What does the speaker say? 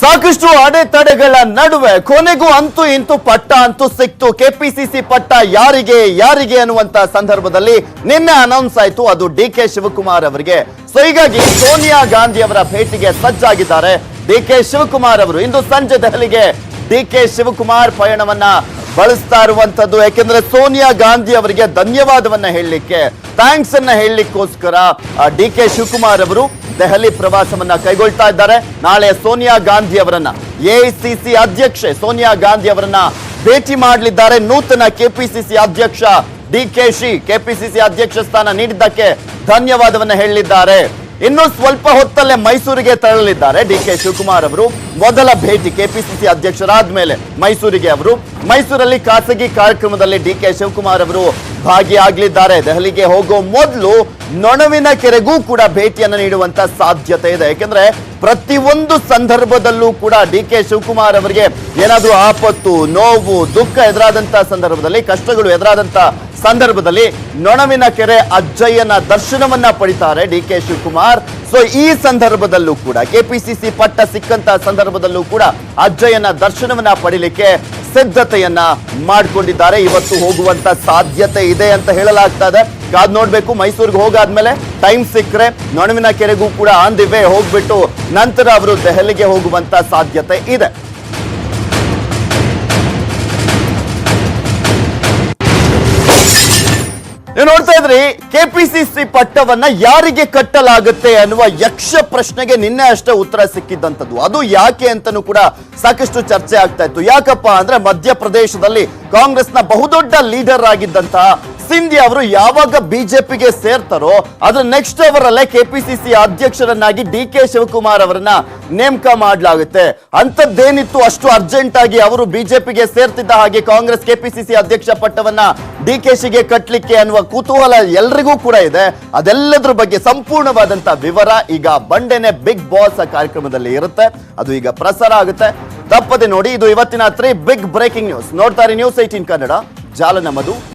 ಸಾಕಷ್ಟು ಅಡೆತಡೆಗಳ ನಡುವೆ ಕೊನೆಗೂ ಅಂತೂ ಇಂತೂ ಪಟ್ಟ, ಅಂತೂ ಸಿಕ್ತು. ಕೆಪಿಸಿಸಿ ಪಟ್ಟ ಯಾರಿಗೆ ಯಾರಿಗೆ ಅನ್ನುವಂತ ಸಂದರ್ಭದಲ್ಲಿ ನಿನ್ನೆ ಅನೌನ್ಸ್ ಆಯ್ತು. ಅದು ಡಿ ಕೆ ಶಿವಕುಮಾರ್ ಅವರಿಗೆ. ಸೊ ಹೀಗಾಗಿ ಸೋನಿಯಾ ಗಾಂಧಿ ಅವರ ಭೇಟಿಗೆ ಸಜ್ಜಾಗಿದ್ದಾರೆ ಡಿ ಕೆ ಶಿವಕುಮಾರ್ ಅವರು. ಇಂದು ಸಂಜೆ ದೆಹಲಿಗೆ ಡಿ ಕೆ ಶಿವಕುಮಾರ್ ಪಯಣವನ್ನ ಬಳಸ್ತಾ ಇರುವಂತದ್ದು ಯಾಕೆಂದ್ರೆ ಸೋನಿಯಾ ಗಾಂಧಿ ಅವರಿಗೆ ಧನ್ಯವಾದವನ್ನ ಹೇಳಲಿಕ್ಕೆ ಥ್ಯಾಂಕ್ಸ್ ಅನ್ನ ಹೇಳಲಿಕ್ಕೋಸ್ಕರ ಡಿ ಕೆ ಶಿವಕುಮಾರ್ ಅವರು ದೆಹಲಿ ಪ್ರವಾಸವನ್ನ ಕೈಗೊಳ್ತಾ ಇದ್ದಾರೆ. ನಾಳೆ ಸೋನಿಯಾ ಗಾಂಧಿ ಅವರನ್ನ ಎಐಸಿಸಿ ಅಧ್ಯಕ್ಷೆ ಸೋನಿಯಾ ಗಾಂಧಿ ಅವರನ್ನ ಭೇಟಿ ಮಾಡಲಿದ್ದಾರೆ. ನೂತನ ಕೆಪಿಸಿಸಿ ಅಧ್ಯಕ್ಷ ಡಿ ಕೆ ಶಿ ಕೆಪಿಸಿಸಿ ಅಧ್ಯಕ್ಷ ಸ್ಥಾನ ನೀಡಿದ್ದಕ್ಕೆ ಧನ್ಯವಾದವನ್ನ ಹೇಳಲಿದ್ದಾರೆ ಇನ್ನು ಸ್ವಲ್ಪ ಹೊತ್ತಲ್ಲೇ ಮೈಸೂರಿಗೆ ತೆರಳಲಿದ್ದಾರೆ ಡಿ ಕೆ ಶಿವಕುಮಾರ್ ಅವರು. ಮೊದಲ ಭೇಟಿ ಕೆಪಿಸಿಸಿ ಅಧ್ಯಕ್ಷರಾದ ಮೇಲೆ ಮೈಸೂರಿಗೆ ಅವರು. ಮೈಸೂರಲ್ಲಿ ಖಾಸಗಿ ಕಾರ್ಯಕ್ರಮದಲ್ಲಿ ಡಿ ಕೆ ಶಿವಕುಮಾರ್ ಅವರು ಭಾಗಿಯಾಗಲಿದ್ದಾರೆ. ದೆಹಲಿಗೆ ಹೋಗೋ ಮೊದಲು ನೊಣವಿನ ಕೆರೆಗೂ ಕೂಡ ಭೇಟಿಯನ್ನು ನೀಡುವಂತ ಸಾಧ್ಯತೆ ಇದೆ. ಯಾಕೆಂದ್ರೆ ಪ್ರತಿಯೊಂದು ಸಂದರ್ಭದಲ್ಲೂ ಕೂಡ ಡಿ ಕೆ ಶಿವಕುಮಾರ್ ಅವರಿಗೆ ಏನಾದರೂ ಆಪತ್ತು, ನೋವು, ದುಃಖ ಎದುರಾದಂತ ಸಂದರ್ಭದಲ್ಲಿ, ಕಷ್ಟಗಳು ಎದುರಾದಂತ ಸಂದರ್ಭದಲ್ಲಿ ನೊಣವಿನ ಕೆರೆ ಅಜ್ಜಯ್ಯನ ದರ್ಶನವನ್ನ ಪಡಿತಾರೆ ಡಿ ಕೆ ಶಿವಕುಮಾರ್. ಸೊ ಈ ಸಂದರ್ಭದಲ್ಲೂ ಕೂಡ ಕೆಪಿಸಿಸಿ ಪಟ್ಟ ಸಿಕ್ಕಂತ ಸಂದರ್ಭದಲ್ಲೂ ಕೂಡ ಅಜ್ಜಯ್ಯನ ದರ್ಶನವನ್ನ ಪಡಿಲಿಕ್ಕೆ ಸಿದ್ಧತೆಯನ್ನ ಮಾಡಿಕೊಂಡಿದ್ದಾರೆ. ಇವತ್ತು ಹೋಗುವಂತ ಸಾಧ್ಯತೆ ಇದೆ ಅಂತ ಹೇಳಲಾಗ್ತಾ ಇದೆ. ಕಾದ್ ನೋಡ್ಬೇಕು, ಮೈಸೂರಿಗೆ ಹೋಗಾದ್ಮೇಲೆ ಟೈಮ್ ಸಿಕ್ಕರೆ ನೊಣವಿನ ಕೆರೆಗೂ ಕೂಡ ಆನ್ ದಿ ವೇ ಹೋಗ್ಬಿಟ್ಟು ನಂತರ ಅವರು ದೆಹಲಿಗೆ ಹೋಗುವಂತ ಸಾಧ್ಯತೆ ಇದೆ. ನೀವು ನೋಡ್ತಾ ಇದ್ರಿ ಕೆಪಿಸಿಸಿ ಪಟ್ಟವನ್ನ ಯಾರಿಗೆ ಕಟ್ಟಲಾಗುತ್ತೆ ಅನ್ನುವ ಯಕ್ಷ ಪ್ರಶ್ನೆಗೆ ನಿನ್ನೆ ಅಷ್ಟೇ ಉತ್ತರ ಸಿಕ್ಕಿದ್ದಂಥದ್ದು. ಅದು ಯಾಕೆ ಅಂತನೂ ಕೂಡ ಸಾಕಷ್ಟು ಚರ್ಚೆ ಆಗ್ತಾ ಇತ್ತು. ಯಾಕಪ್ಪ ಅಂದ್ರೆ ಮಧ್ಯಪ್ರದೇಶದಲ್ಲಿ ಕಾಂಗ್ರೆಸ್ನ ಬಹುದೊಡ್ಡ ಲೀಡರ್ ಆಗಿದ್ದಂತಹ ಸಿಂಧಿ ಅವರು ಯಾವಾಗ ಬಿಜೆಪಿಗೆ ಸೇರ್ತಾರೋ ಅದ್ರ ನೆಕ್ಸ್ಟ್ ಅವರಲ್ಲೇ ಕೆಪಿಸಿಸಿ ಅಧ್ಯಕ್ಷರನ್ನಾಗಿ ಡಿ ಕೆ ಶಿವಕುಮಾರ್ ಅವರನ್ನ ನೇಮಕ ಮಾಡಲಾಗುತ್ತೆ. ಅಂತದ್ದೇನಿತ್ತು ಅಷ್ಟು ಅರ್ಜೆಂಟ್ ಆಗಿ ಅವರು ಬಿಜೆಪಿಗೆ ಸೇರ್ತಿದ್ದ ಹಾಗೆ ಕಾಂಗ್ರೆಸ್ ಕೆಪಿಸಿಸಿ ಅಧ್ಯಕ್ಷ ಪಟ್ಟವನ್ನ ಡಿ ಕೆ ಶಿಗೆ ಕಟ್ಲಿಕ್ಕೆ ಅನ್ನುವ ಕುತೂಹಲ ಎಲ್ರಿಗೂ ಕೂಡ ಇದೆ. ಅದೆಲ್ಲದ್ರ ಬಗ್ಗೆ ಸಂಪೂರ್ಣವಾದಂತ ವಿವರ ಈಗ ಬಂಡೆನೆ ಬಿಗ್ ಬಾಸ್ ಕಾರ್ಯಕ್ರಮದಲ್ಲಿ ಇರುತ್ತೆ. ಅದು ಈಗ ಪ್ರಸಾರ ಆಗುತ್ತೆ. ತಪ್ಪದೆ ನೋಡಿ, ಇದು ಇವತ್ತಿನ ತ್ರೀ ಬಿಗ್ ಬ್ರೇಕಿಂಗ್ ನ್ಯೂಸ್ ನೋಡ್ತಾರೆ ನ್ಯೂಸ್ ಏಟೀನ್ ಕನ್ನಡ. ಜಾಲ ನಮ್ಮದು